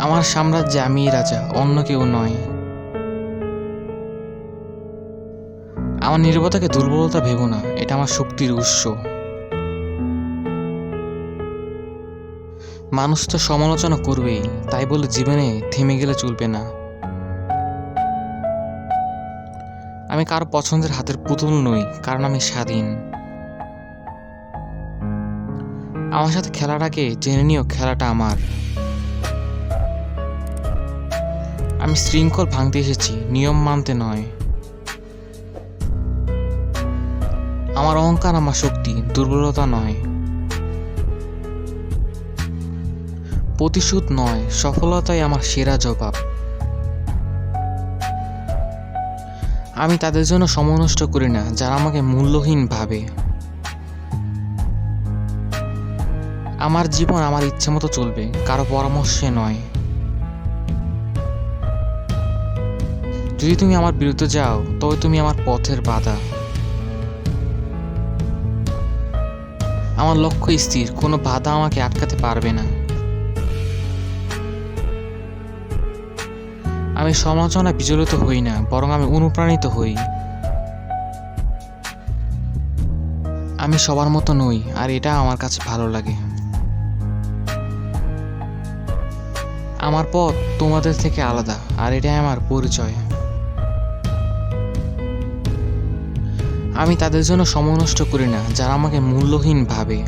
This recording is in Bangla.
আমার সাম্রাজ্যে আমিই রাজা, অন্য কেউ নয়। আমার নির্ভতাকে দুর্বলতা ভেবো না, এটা আমার শক্তির উৎস। মানুষ তো সমালোচনা করবেই, তাই বলে জীবনে থেমে গেলে চলবে না। আমি কারও পছন্দের হাতের পুতুল নই, কারণ আমি স্বাধীন। আমার সাথে খেলাটাকে জেনে নিও খেলাটা আমার। আমি শৃঙ্খল ভাঙতে এসেছি, নিয়ম মানতে নয়। আমার অহংকার আমার শক্তি, দুর্বলতা নয়। প্রতিশোধ নয়, সফলতাই আমার সেরা জবাব। আমি তাদের জন্য সময় নষ্ট করি না, যারা আমাকে মূল্যহীন ভাবে। আমার জীবন আমার ইচ্ছে মতো চলবে, কারও পরামর্শে নয়। যদি তুমি আমার বিরুদ্ধে যাও, তবে তুমি আমার পথের বাধা। আমার লক্ষ্য স্থির, কোনো বাধা আমাকে আটকাতে পারবে না। আমি সমালোচনা বিচলিত হই না, বরং আমি অনুপ্রাণিত হই। আমি সবার মতো নই, আর এটা আমার কাছে ভালো লাগে। আমার পথ তোমাদের থেকে আলাদা, আর এটাই আমার পরিচয়। আমি তাদের জন্য সময় নষ্ট করি না যারা আমাকে মূল্যহীন ভাবে।